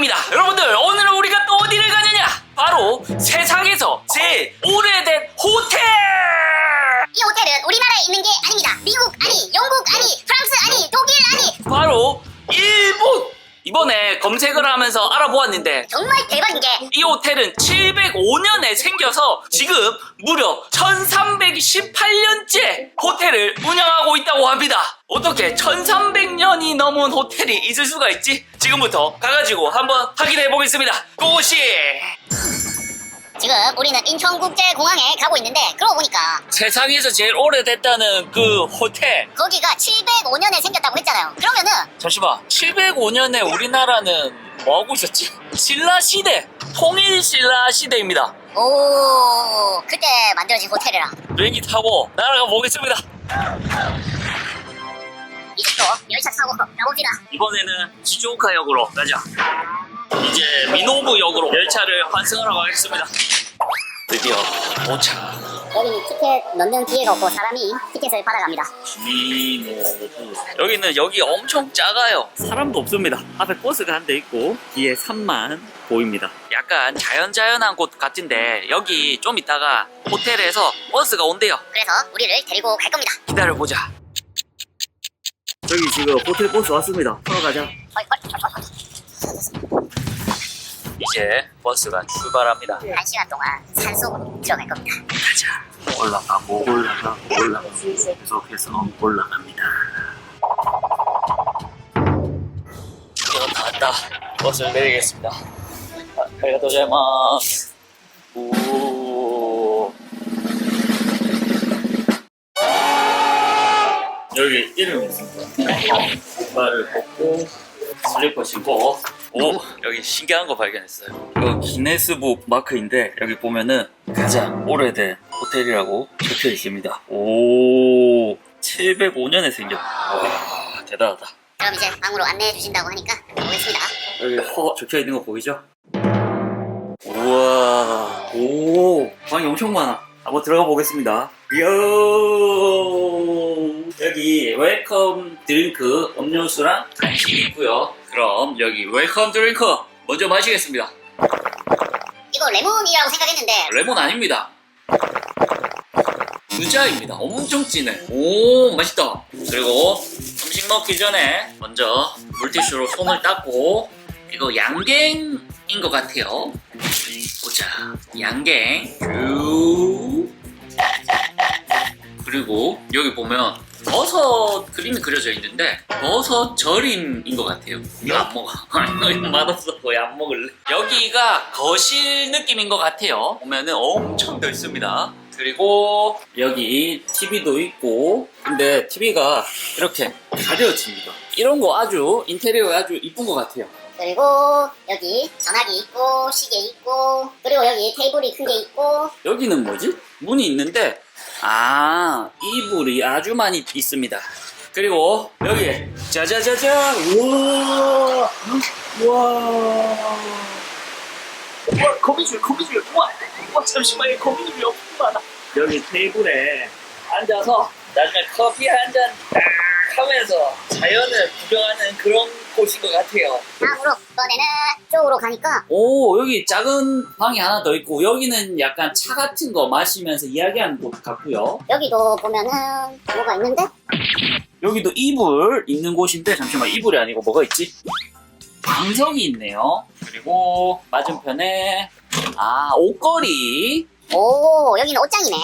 시작입니다. 여러분들 오늘은 우리가 또 어디를 가느냐? 바로 세상에서 제일 오래된 호텔. 이 호텔은 우리나라에 있는 게 아닙니다. 미국 아니, 영국 아니, 프랑스 아니, 독일 아니. 바로 일본. 이번에 검색을 하면서 알아보았는데 정말 대박인 게 이 호텔은 705년에 생겨서 지금 무려 1318 1300년이 넘은 호텔이 있을 수가 있지? 지금부터 가가지고 한번 확인해 보겠습니다. 고고씨! 지금 우리는 인천국제공항에 가고 있는데 그러고 보니까 세상에서 제일 오래됐다는 그 호텔. 거기가 705년에 생겼다고 했잖아요. 그러면은 잠시만, 705년에 우리나라는 뭐 하고 있었지? 신라 시대, 통일 신라 시대입니다. 오 그때 만들어진 호텔이라 비행기 타고 날아가 보겠습니다. 또 열차 타고 가봅시다. 이번에는 지조카역으로 가자. 이제 미노부 역으로 열차를 환승하러 가겠습니다. 드디어 도착. 여기는 티켓 넣는 기회가 없고 사람이 티켓을 받아갑니다. 미노부. 여기는 여기 엄청 작아요. 사람도 없습니다. 앞에 버스가 한 대 있고 뒤에 산만 보입니다. 약간 자연자연한 곳 같은데 여기 좀 있다가 호텔에서 버스가 온대요. 그래서 우리를 데리고 갈 겁니다. 기다려보자. 저기 지금 호텔 버스 왔습니다. 타러 가자. 이제 버스가 출발합니다. 한 시간 동안 산속으로 들어갈 겁니다. 가자. 올라가고 올라가고 올라가고 계속해서 올라갑니다. 이거 다 왔다. 버스를 내리겠습니다. 아, 아리가토자 이름이 있습니다. 발을 벗고 슬리퍼 신고 오 여기 신기한 거 발견했어요. 이거 기네스북 마크인데 여기 보면은 가장 오래된 호텔이라고 적혀 있습니다. 오 705년에 생겼. 와 대단하다. 그럼 이제 방으로 안내해 주신다고 하니까 가보겠습니다. 여기 허 적혀 있는 거 보이죠? 우와 오 방이 엄청 많아. 한번 들어가 보겠습니다. 요 여기 웰컴 드링크 음료수랑 간식이 있고요. 그럼 여기 웰컴 드링크 먼저 마시겠습니다. 이거 레몬이라고 생각했는데 레몬 아닙니다. 유자입니다. 엄청 진해. 오, 맛있다. 그리고 음식 먹기 전에 먼저 물티슈로 손을 닦고 이거 양갱인 것 같아요. 보자. 양갱. 쭉. 그리고 여기 보면 버섯 그림이 그려져 있는데 버섯 절임인 것 같아요. 이거 안 먹어. 이거 맛없어. 거의 안 먹을래. 여기가 거실 느낌인 것 같아요. 보면은 엄청 넓습니다. 그리고 여기 TV도 있고 근데 TV가 이렇게 가려집니다. 이런 거 아주 인테리어가 아주 이쁜 것 같아요. 그리고 여기 전화기 있고 시계 있고 그리고 여기 테이블이 큰 게 있고 여기는 뭐지? 문이 있는데 아 이불이 아주 많이 있습니다. 그리고 여기 짜자자잔 우와 우와 우와 거미줄 거미줄 우와 우와 잠시만요 거미줄이 많아 여기 테이블에 앉아서 나중에 커피 한잔 하면서 자연을 구경하는 그런 곳인 것 같아요. 다음으로 이번에는 쪽으로 가니까 오 여기 작은 방이 하나 더 있고 여기는 약간 차 같은 거 마시면서 이야기하는 곳 같고요 여기도 보면은 뭐가 있는데 여기도 이불 있는 곳인데 잠시만 이불이 아니고 뭐가 있지? 방석이 있네요 그리고 맞은편에 아 옷걸이 오 여기는 옷장이네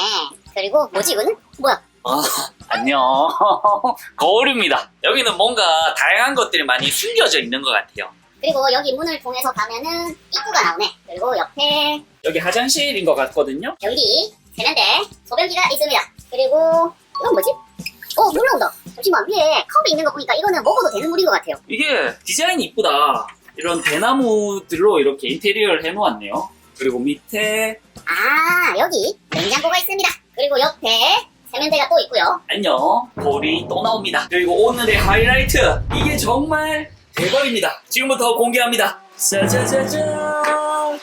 그리고 뭐지 이거는? 뭐야 아 안녕. 거울입니다. 여기는 뭔가 다양한 것들이 많이 숨겨져 있는 것 같아요. 그리고 여기 문을 통해서 가면은 입구가 나오네. 그리고 옆에 여기 화장실인 것 같거든요. 변기 세면대 소변기가 있습니다. 그리고 이건 뭐지? 오물 나온다. 잠시만 위에 컵이 있는 거 보니까 이거는 먹어도 되는 물인 것 같아요. 이게 디자인이 이쁘다. 이런 대나무들로 이렇게 인테리어를 해놓았네요. 그리고 밑에 아 여기 냉장고가 있습니다. 그리고 옆에 세면대가 또 있고요 안녕 볼이 또 나옵니다. 그리고 오늘의 하이라이트 이게 정말 대박입니다. 지금부터 공개합니다. 짜자자잔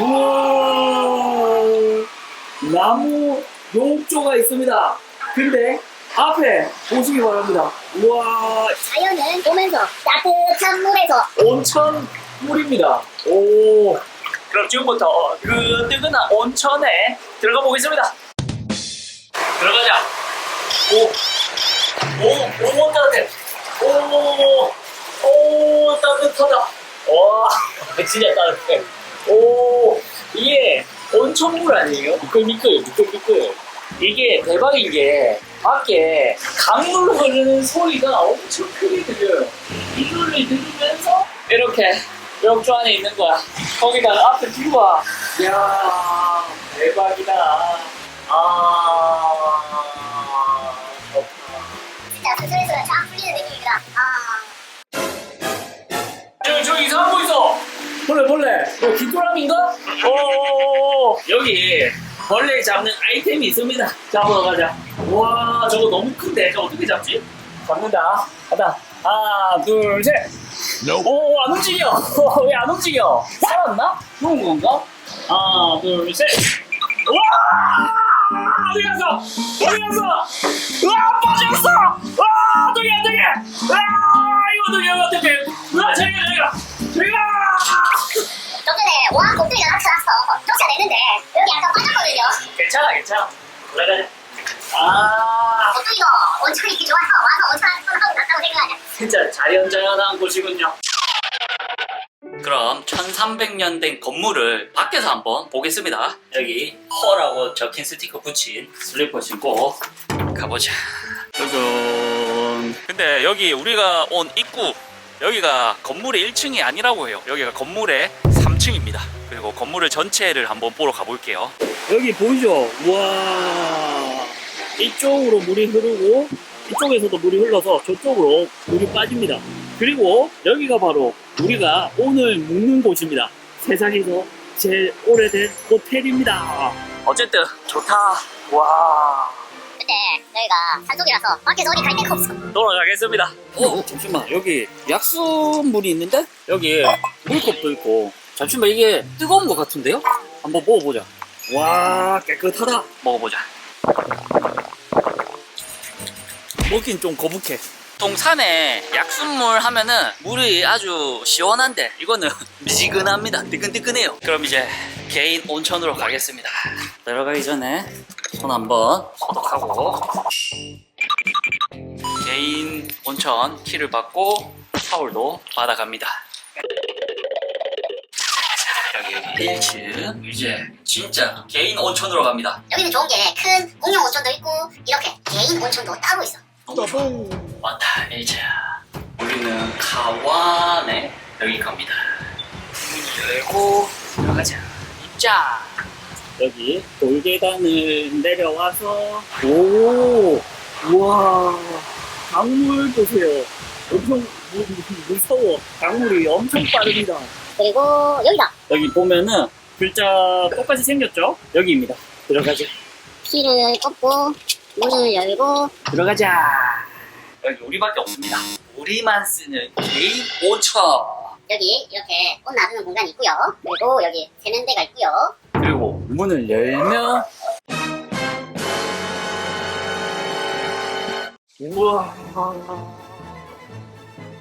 우와 나무 용조가 있습니다. 근데 앞에 보시기 바랍니다. 우와 자연을 보면서 따뜻한 물에서 온천 물입니다. 오. 그럼 지금부터 그 뜨거나 온천에 들어가 보겠습니다. 들어가자. 오. 오, 오, 따뜻해. 오, 오, 따뜻하다. 와, 진짜 따뜻해. 오, 이게 온천물 아니에요? 미끌미끌, 미끌미끌. 이게 대박인 게 밖에 강물 흐르는 소리가 엄청 크게 들려요. 이거를 들으면서 이렇게 욕조 안에 있는 거야. 거기다가 앞에 뷰가 이야 대박이다. 아 벌레, 벌레. 어, 귀뚜라미인가? 오, 여기 벌레 잡는 아이템이 있습니다. 잡으러 가자. 와, 저거 너무 큰데. 저 어떻게 잡지? 잡는다. 가다. 하나, 둘, 셋. 오, 안 움직여. 왜 안 움직여? 살았나? 죽은 건가? 하나, 둘, 셋. 와! 어디 갔어? 어디 갔어? 와, 빠졌어! 와, 어떡해, 어떡해! 와, 이거 이거 어떡해! 와, 저기가, 저기가! 저기가! 좀 전에 와 곱들이가 나타났어. 쫓아내는데 여기 약간 빠졌거든요. 괜찮아, 괜찮아. 올라가자. 아, 곱들이가 온천이 이렇게 좋아서 와서 온천 하고 갔다고 생각하냐. 진짜 자연자연한 곳이군요. 그럼 1300년 된 건물을 밖에서 한번 보겠습니다. 여기 허라고 적힌 스티커 붙인 슬리퍼 신고 가보자. 짜잔. 근데 여기 우리가 온 입구 여기가 건물의 1층이 아니라고 해요. 여기가 건물의 3층입니다. 그리고 건물을 전체를 한번 보러 가볼게요. 여기 보이죠? 와 이쪽으로 물이 흐르고 이쪽에서도 물이 흘러서 저쪽으로 물이 빠집니다. 그리고 여기가 바로 우리가 오늘 묵는 곳입니다. 세상에서 제일 오래된 호텔입니다. 어쨌든 좋다. 와 근데 저희가 산속이라서 밖에서 어디 갈 데가 없어. 돌아가겠습니다. 어, 잠시만. 여기 약수물이 있는데? 여기 물컵도 있고. 잠시만, 이게 뜨거운 것 같은데요? 한번 먹어보자. 와 깨끗하다. 먹어보자. 먹긴 좀 거북해. 동산에 약수물 하면은 물이 아주 시원한데 이거는 미지근합니다. 뜨끈뜨끈해요. 그럼 이제 개인 온천으로 가겠습니다. 들어가기 전에 손 한번 소독하고 개인 온천 키를 받고 타올도 받아갑니다. 여기 1층. 이제 진짜 개인 온천으로 갑니다. 여기는 좋은 게 큰 공용 온천도 있고 이렇게 개인 온천도 따로 있어. 왔다 1차 우리는 가완에 여기 갑니다. 문이 열고 들어가자. 입장 여기 돌계단을 내려와서 오! 우와! 강물 보세요. 엄청 무, 무- 무서워. 강물이 엄청 빠릅니다 그리고 여기다. 여기 보면은 글자 똑같이 생겼죠? 여기입니다. 들어가자. 키를 꺾고 문을 열고. 들어가자. 여기 우리밖에 없습니다. 우리만 쓰는 개인 온천. 여기 이렇게 옷 놔두는 공간이 있고요. 그리고 여기 세면대가 있고요. 그리고 문을 열면 우와.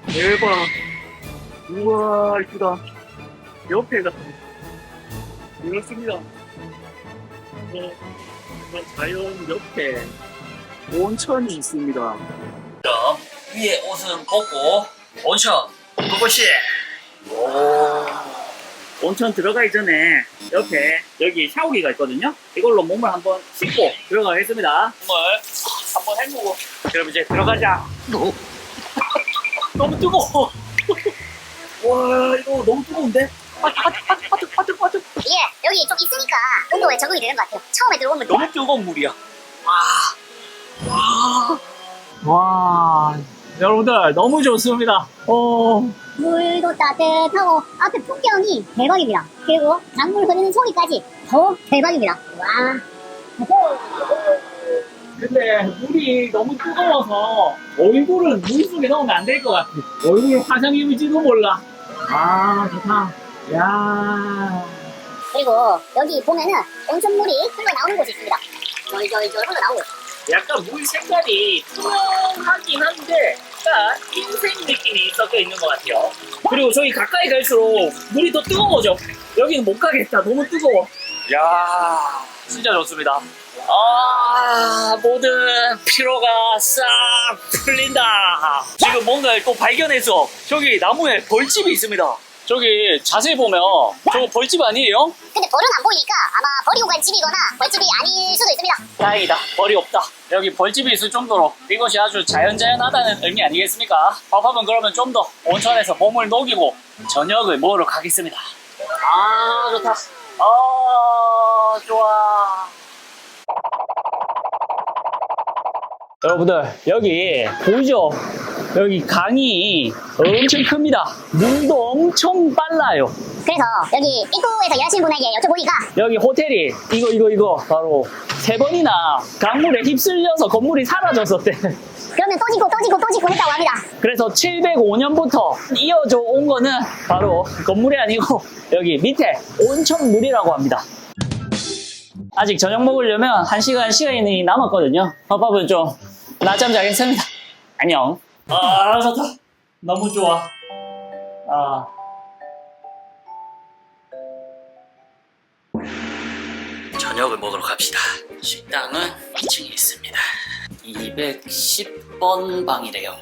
대박. 우와 이쁘다 옆에가 이렇습니다. 어, 정말 자연 옆에 온천이 있습니다. 그럼 위에 옷은 벗고 온천 그것이. 오. 온천 들어가기 전에 옆에 여기 샤워기가 있거든요. 이걸로 몸을 한번 씻고 들어가겠습니다. 몸을 한번 헹구고. 그럼 이제 들어가자. 너무 뜨거워. 와 이거 너무 뜨거운데 빠득 이게 여기 좀 있으니까 온도에 적응이 되는 것 같아요. 처음에 들어오면 너무 뜨거운 물이야. 와, 와, 와, 여러분들 너무 좋습니다. 어, 물도 따뜻하고 앞에 풍경이 대박입니다. 그리고 강물 흐르는 소리까지 더 대박입니다. 와. 근데 물이 너무 뜨거워서 얼굴은 물 속에 넣으면 안 될 것 같아. 얼굴 화상 입을지도 몰라. 아, 좋다. 야, 그리고 여기 보면은 온천물이 흘러 나오는 곳이 있습니다. 절절절 흘러 나오고 약간 물 색깔이 투명하긴 한데 약간 흰색 느낌이 섞여 있는 것 같아요. 그리고 저기 가까이 갈수록 물이 더 뜨거워져. 여기는 못 가겠다. 너무 뜨거워. 야 진짜 좋습니다. 아 모든 피로가 싹 풀린다. 지금 뭔가를 또 발견해서 저기 나무에 벌집이 있습니다. 저기 자세히 보면 저거 벌집 아니에요? 근데 벌은 안 보이니까 아마 버리고 간 집이거나 벌집이 아닐 수도 있습니다. 다행이다. 벌이 없다. 여기 벌집이 있을 정도로 이것이 아주 자연자연하다는 의미 아니겠습니까? 밥하면 그러면 좀 더 온천에서 몸을 녹이고 저녁을 먹으러 가겠습니다. 아, 좋다. 아, 좋아. 여러분들, 여기 보이죠? 여기 강이 엄청 큽니다. 물도 엄청 빨라요. 그래서 여기 입구에서 일하시는 분에게 여쭤보니까 여기 호텔이 이거 이거 이거 바로 세 번이나 강물에 휩쓸려서 건물이 사라졌었대. 그러면 또 짓고 또 짓고 또 짓고 했다고 합니다. 그래서 705년부터 이어져 온 거는 바로 건물이 아니고 여기 밑에 온천물이라고 합니다. 아직 저녁 먹으려면 1시간 시간이 남았거든요. 밥밥은 좀 낮잠 자겠습니다. 안녕. 아, 좋다. 너무 좋아. 아. 저녁을 먹으러 갑시다. 식당은 2층에 있습니다. 210번 방이래요.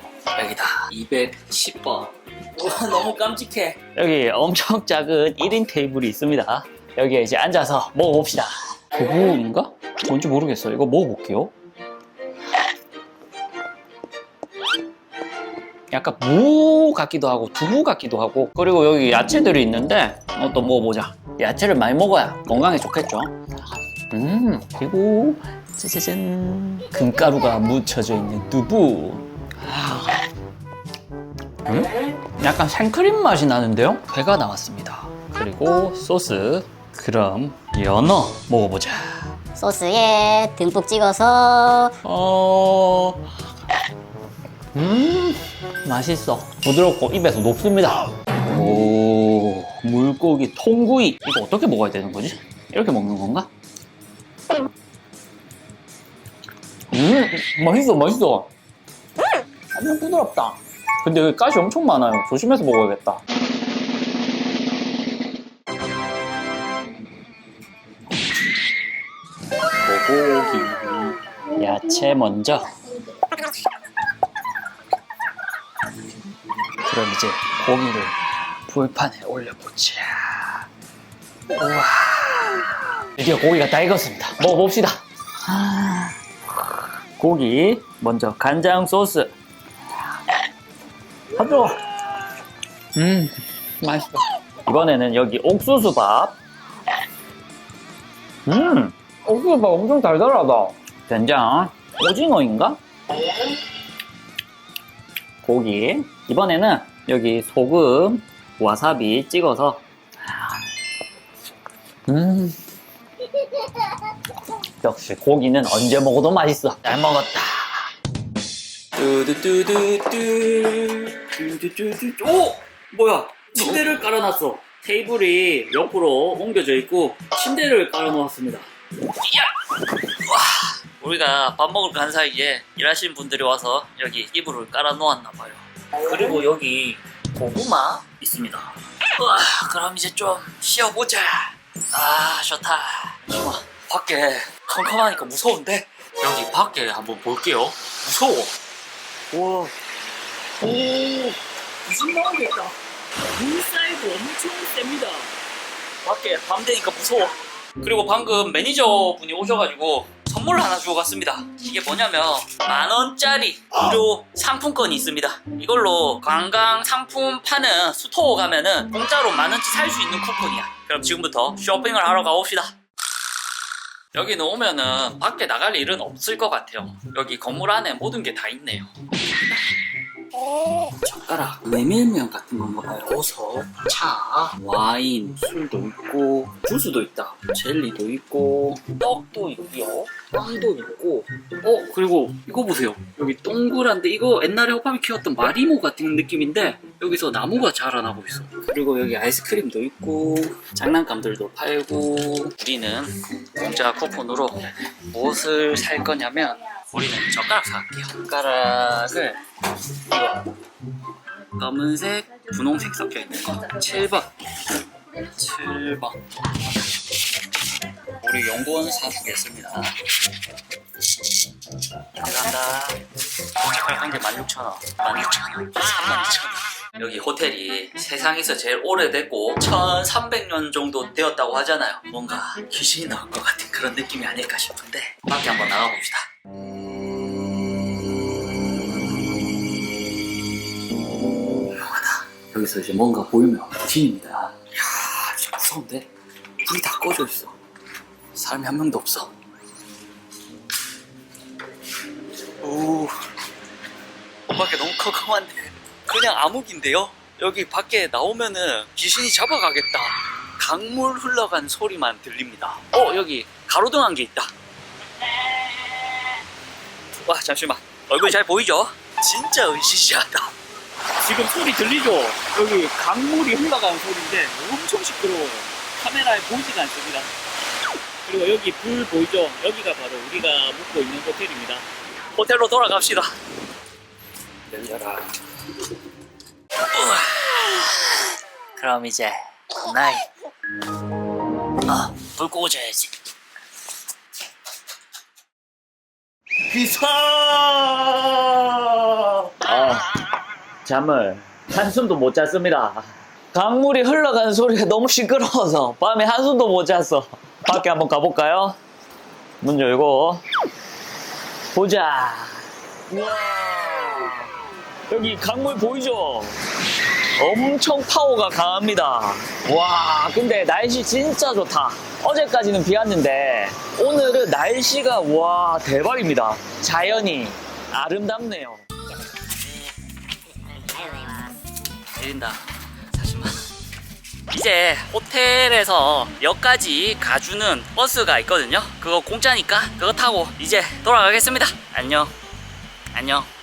여기다. 210번. 와, 너무 깜찍해. 여기 엄청 작은 1인 테이블이 있습니다. 여기에 이제 앉아서 먹어봅시다. 두부인가? 뭔지 모르겠어요. 이거 먹어볼게요. 약간 무 같기도 하고 두부 같기도 하고 그리고 여기 야채들이 있는데 어, 또 먹어보자. 야채를 많이 먹어야 건강에 좋겠죠. 음 그리고 짜자잔 금가루가 묻혀져 있는 두부. 아. 음? 약간 생크림 맛이 나는데요? 회가 나왔습니다. 그리고 소스. 그럼 연어 먹어보자. 소스에 듬뿍 찍어서 어, 음, 맛있어. 부드럽고 입에서 녹습니다. 오, 물고기 통구이. 이거 어떻게 먹어야 되는 거지? 이렇게 먹는 건가? 음, 맛있어, 맛있어. 완전 부드럽다. 근데 여기 가시 엄청 많아요. 조심해서 먹어야겠다. 고기. 야채 먼저. 그럼 이제 고기를 불판에 올려보자. 우와. 드디어 고기가 다 익었습니다. 먹어봅시다. 아. 고기 먼저 간장 소스. 하죠. 음, 맛있어. 이번에는 여기 옥수수 밥. 음, 옥수수 밥 엄청 달달하다. 된장, 오징어인가? 고기. 이번에는 여기 소금, 와사비 찍어서. 음. 역시 고기는 언제 먹어도 맛있어. 잘 먹었다. 뚜두뚜두뚜. 뚜두뚜두뚜. 오! 뭐야? 침대를 깔아놨어. 테이블이 옆으로 옮겨져 있고 침대를 깔아놓았습니다. 우리가 밥 먹으러 간 사이에 일하시는 분들이 와서 여기 이불을 깔아 놓았나 봐요. 그리고 여기 고구마 있습니다. 우와, 그럼 이제 좀 쉬어보자. 아, 좋다. 좋아. 밖에 컴컴하니까 무서운데? 여기 밖에 한번 볼게요. 무서워. 우와. 오, 무슨. 물 사이즈 엄청 셉니다. 밖에 밤 되니까 무서워. 그리고 방금 매니저 분이 오셔가지고 선물 하나 주고 갔습니다. 이게 뭐냐면 만 원짜리 무료 상품권이 있습니다. 이걸로 관광 상품 파는 스토어 가면은 공짜로 만 원치 살 수 있는 쿠폰이야. 그럼 지금부터 쇼핑을 하러 가봅시다. 여기는 오면은 밖에 나갈 일은 없을 것 같아요. 여기 건물 안에 모든 게 다 있네요. 젓가락, 메밀면 같은 건가 봐요. 버섯, 차, 와인, 술도 있고, 주스도 있다. 젤리도 있고, 떡도 있고요. 빵도 있고, 어, 그리고 이거 보세요. 여기 동그란데 이거 옛날에 호감이 키웠던 마리모 같은 느낌인데, 여기서 나무가 자라나고 있어. 그리고 여기 아이스크림도 있고, 장난감들도 팔고, 우리는 공짜 쿠폰으로 무엇을 살 거냐면, 우리는 젓가락 사갈게요. 젓가락을 검은색, 분홍색 섞여 있는 거 7번. 7번. 우리 연구원 사주겠습니다. 들어간다. 젓가락 한개 16,000원. 16,000원. 32,000원. 여기 호텔이 세상에서 제일 오래됐고 1300년 정도 되었다고 하잖아요. 뭔가 귀신이 나올 것 같은 그런 느낌이 아닐까 싶은데 밖에 한번 나가봅시다. 여기서 이제 뭔가 보이면 진입니다. 이야, 진짜 무서운데? 불이 다 꺼져 있어. 사람이 한 명도 없어. 오, 밖에 너무 컴컴한데 그냥 암흑인데요? 여기 밖에 나오면은 귀신이 잡아가겠다. 강물 흘러간 소리만 들립니다. 어, 여기 가로등 한개 있다. 와, 잠시만. 얼굴 잘 보이죠? 진짜 으시시하다. 지금 소리 들리죠? 여기 강물이 흘러가는 소리인데 엄청 시끄러워요. 카메라에 보이지가 않습니다. 그리고 여기 불 보이죠? 여기가 바로 우리가 묵고 있는 호텔입니다. 호텔로 돌아갑시다. 열려라. 우와. 그럼 이제 나이. 아, 불 꽂아야지. 기사! 아, 잠을 한숨도 못 잤습니다. 강물이 흘러가는 소리가 너무 시끄러워서 밤에 한숨도 못 잤어. 밖에 한번 가볼까요? 문 열고 보자. 우와. 여기 강물 보이죠? 엄청 파워가 강합니다. 와, 근데 날씨 진짜 좋다. 어제까지는 비 왔는데 오늘은 날씨가 와 대박입니다. 자연이 아름답네요. 내린다. 40만 이제 호텔에서 역까지 가주는 버스가 있거든요. 그거 공짜니까 그거 타고 이제 돌아가겠습니다. 안녕. 안녕.